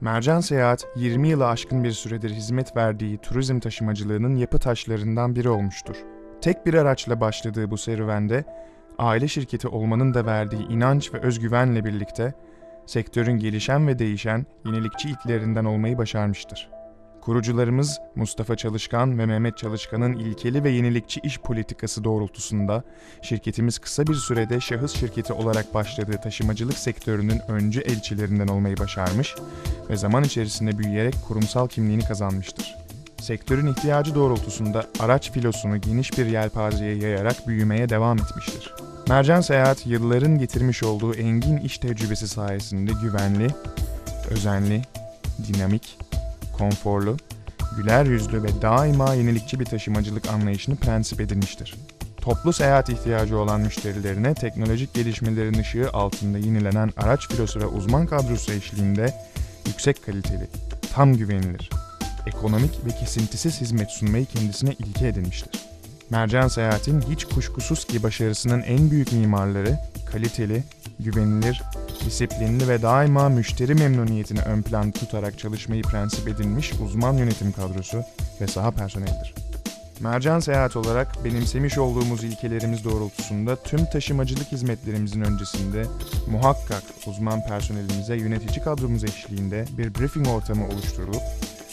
Mercan Seyahat 20 yılı aşkın bir süredir hizmet verdiği turizm taşımacılığının yapı taşlarından biri olmuştur. Tek bir araçla başladığı bu serüvende aile şirketi olmanın da verdiği inanç ve özgüvenle birlikte sektörün gelişen ve değişen yenilikçi ilklerinden olmayı başarmıştır. Kurucularımız Mustafa Çalışkan ve Mehmet Çalışkan'ın ilkeli ve yenilikçi iş politikası doğrultusunda şirketimiz kısa bir sürede şahıs şirketi olarak başladığı taşımacılık sektörünün öncü elçilerinden olmayı başarmış ve zaman içerisinde büyüyerek kurumsal kimliğini kazanmıştır. Sektörün ihtiyacı doğrultusunda araç filosunu geniş bir yelpazeye yayarak büyümeye devam etmiştir. Mercan Seyahat yılların getirmiş olduğu engin iş tecrübesi sayesinde güvenli, özenli, dinamik, konforlu, güler yüzlü ve daima yenilikçi bir taşımacılık anlayışını prensip edinmiştir. Toplu seyahat ihtiyacı olan müşterilerine teknolojik gelişmelerin ışığı altında yenilenen araç filosu ve uzman kadrosu eşliğinde yüksek kaliteli, tam güvenilir, ekonomik ve kesintisiz hizmet sunmayı kendisine ilke edinmiştir. Mercan Seyahat'in hiç kuşkusuz ki başarısının en büyük mimarları kaliteli, güvenilir, disiplinli ve daima müşteri memnuniyetini ön plan tutarak çalışmayı prensip edinmiş uzman yönetim kadrosu ve saha personelidir. Mercan Seyahat olarak benimsemiş olduğumuz ilkelerimiz doğrultusunda tüm taşımacılık hizmetlerimizin öncesinde muhakkak uzman personelimize yönetici kadromuz eşliğinde bir briefing ortamı oluşturulup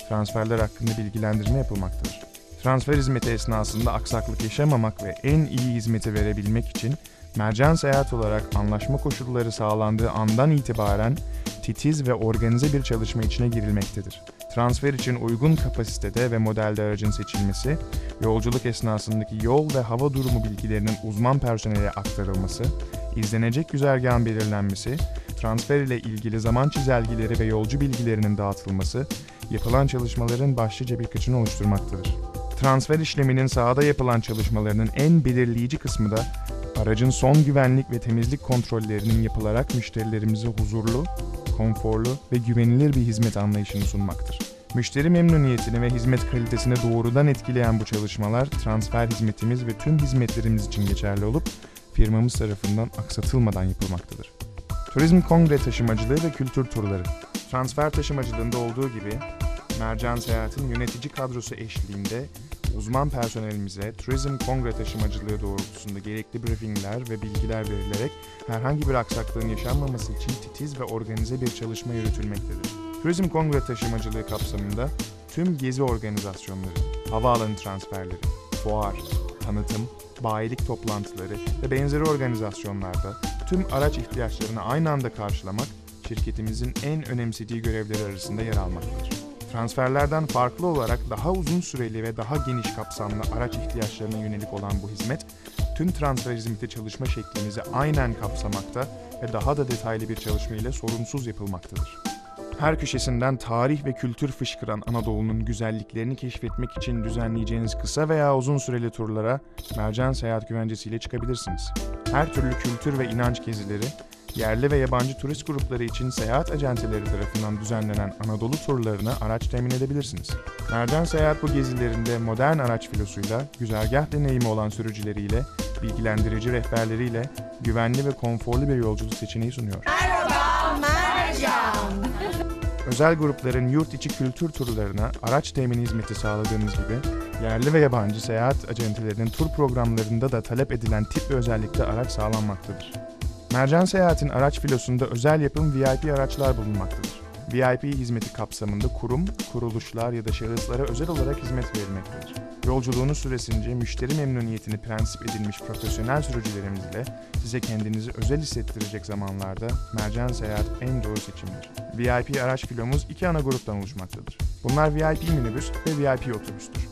transferler hakkında bilgilendirme yapılmaktadır. Transfer hizmeti esnasında aksaklık yaşamamak ve en iyi hizmeti verebilmek için Mercan Seyahat olarak anlaşma koşulları sağlandığı andan itibaren titiz ve organize bir çalışma içine girilmektedir. Transfer için uygun kapasitede ve modelde aracın seçilmesi, yolculuk esnasındaki yol ve hava durumu bilgilerinin uzman personele aktarılması, izlenecek güzergahın belirlenmesi, transfer ile ilgili zaman çizelgeleri ve yolcu bilgilerinin dağıtılması, yapılan çalışmaların başlıca birkaçını oluşturmaktadır. Transfer işleminin sahada yapılan çalışmalarının en belirleyici kısmı da aracın son güvenlik ve temizlik kontrollerinin yapılarak müşterilerimize huzurlu, konforlu ve güvenilir bir hizmet anlayışını sunmaktır. Müşteri memnuniyetini ve hizmet kalitesini doğrudan etkileyen bu çalışmalar transfer hizmetimiz ve tüm hizmetlerimiz için geçerli olup firmamız tarafından aksatılmadan yapılmaktadır. Turizm kongre taşımacılığı ve kültür turları. Transfer taşımacılığında olduğu gibi Mercan Seyahat'in yönetici kadrosu eşliğinde uzman personelimize turizm kongre taşımacılığı doğrultusunda gerekli briefingler ve bilgiler verilerek herhangi bir aksaklığın yaşanmaması için titiz ve organize bir çalışma yürütülmektedir. Turizm kongre taşımacılığı kapsamında tüm gezi organizasyonları, havaalanı transferleri, fuar, tanıtım, bayilik toplantıları ve benzeri organizasyonlarda tüm araç ihtiyaçlarını aynı anda karşılamak şirketimizin en önemsediği görevleri arasında yer almaktadır. Transferlerden farklı olarak daha uzun süreli ve daha geniş kapsamlı araç ihtiyaçlarına yönelik olan bu hizmet, tüm transfer hizmeti çalışma şeklimizi aynen kapsamakta ve daha da detaylı bir çalışma ile sorunsuz yapılmaktadır. Her köşesinden tarih ve kültür fışkıran Anadolu'nun güzelliklerini keşfetmek için düzenleyeceğiniz kısa veya uzun süreli turlara Mercan Seyahat Güvencesi ile çıkabilirsiniz. Her türlü kültür ve inanç gezileri, yerli ve yabancı turist grupları için seyahat acenteleri tarafından düzenlenen Anadolu turlarına araç temin edebilirsiniz. Mercan Seyahat bu gezilerinde modern araç filosuyla, güzergah deneyimi olan sürücüleriyle, bilgilendirici rehberleriyle güvenli ve konforlu bir yolculuk seçeneği sunuyor. Özel grupların yurt içi kültür turlarına araç temin hizmeti sağladığımız gibi, yerli ve yabancı seyahat acentelerinin tur programlarında da talep edilen tip ve özellikte araç sağlanmaktadır. Mercan Seyahat'in araç filosunda özel yapım VIP araçlar bulunmaktadır. VIP hizmeti kapsamında kurum, kuruluşlar ya da şahıslara özel olarak hizmet verilmektedir. Yolculuğunuz süresince müşteri memnuniyetini prensip edilmiş profesyonel sürücülerimiz ile size kendinizi özel hissettirecek zamanlarda Mercan Seyahat en doğru seçimdir. VIP araç filomuz iki ana gruptan oluşmaktadır. Bunlar VIP minibüs ve VIP otobüstür.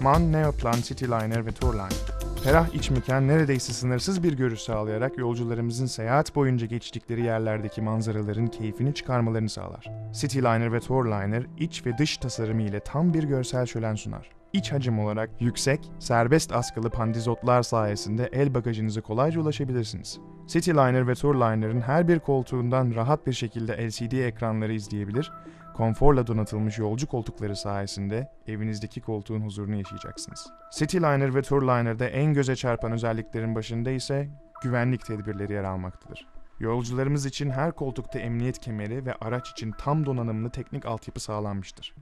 MAN, Neoplan, Cityliner ve Tourliner. Ferah iç mekan neredeyse sınırsız bir görüş sağlayarak yolcularımızın seyahat boyunca geçtikleri yerlerdeki manzaraların keyfini çıkarmalarını sağlar. Cityliner ve Tourliner iç ve dış tasarımı ile tam bir görsel şölen sunar. İç hacim olarak yüksek, serbest askılı pandizotlar sayesinde el bagajınıza kolayca ulaşabilirsiniz. Cityliner ve Tourliner'ın her bir koltuğundan rahat bir şekilde LCD ekranları izleyebilir, konforla donatılmış yolcu koltukları sayesinde evinizdeki koltuğun huzurunu yaşayacaksınız. Cityliner ve Tourliner'da en göze çarpan özelliklerin başında ise güvenlik tedbirleri yer almaktadır. Yolcularımız için her koltukta emniyet kemeri ve araç için tam donanımlı teknik altyapı sağlanmıştır.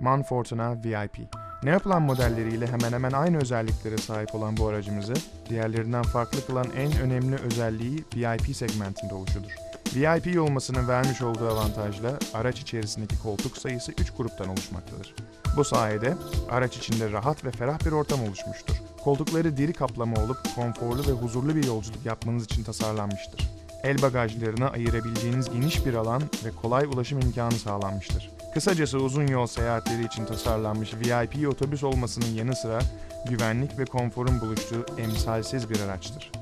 MAN Fortuna VIP Ne yapılan modelleriyle hemen hemen aynı özelliklere sahip olan bu aracımızı, diğerlerinden farklı kılan en önemli özelliği VIP segmentinde oluşudur. VIP olmasının vermiş olduğu avantajla araç içerisindeki koltuk sayısı 3 gruptan oluşmaktadır. Bu sayede araç içinde rahat ve ferah bir ortam oluşmuştur. Koltukları deri kaplama olup konforlu ve huzurlu bir yolculuk yapmanız için tasarlanmıştır. El bagajlarına ayırabileceğiniz geniş bir alan ve kolay ulaşım imkanı sağlanmıştır. Kısacası uzun yol seyahatleri için tasarlanmış VIP otobüs olmasının yanı sıra güvenlik ve konforun buluştuğu emsalsiz bir araçtır.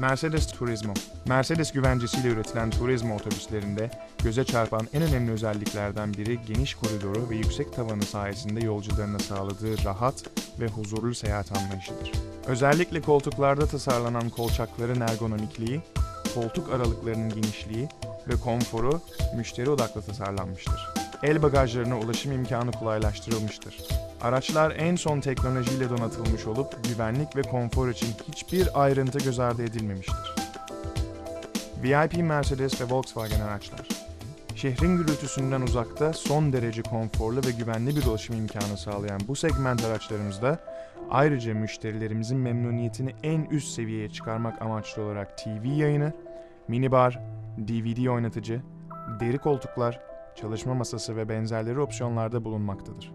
Mercedes Turismo Mercedes güvencesiyle üretilen Turismo otobüslerinde göze çarpan en önemli özelliklerden biri geniş koridoru ve yüksek tavanı sayesinde yolcularına sağladığı rahat ve huzurlu seyahat anlayışıdır. Özellikle koltuklarda tasarlanan kolçakların ergonomikliği, koltuk aralıklarının genişliği ve konforu müşteri odaklı tasarlanmıştır. El bagajlarına ulaşım imkanı kolaylaştırılmıştır. Araçlar en son teknolojiyle donatılmış olup güvenlik ve konfor için hiçbir ayrıntı göz ardı edilmemiştir. VIP Mercedes ve Volkswagen araçlar. Şehrin gürültüsünden uzakta son derece konforlu ve güvenli bir ulaşım imkanı sağlayan bu segment araçlarımızda ayrıca müşterilerimizin memnuniyetini en üst seviyeye çıkarmak amaçlı olarak TV yayını, minibar, DVD oynatıcı, deri koltuklar, çalışma masası ve benzerleri opsiyonlarda bulunmaktadır.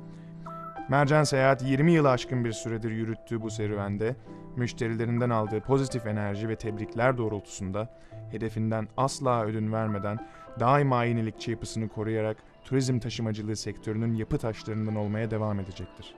Mercan Seyahat 20 yılı aşkın bir süredir yürüttüğü bu serüvende müşterilerinden aldığı pozitif enerji ve tebrikler doğrultusunda hedefinden asla ödün vermeden daima yenilikçi yapısını koruyarak turizm taşımacılığı sektörünün yapı taşlarından olmaya devam edecektir.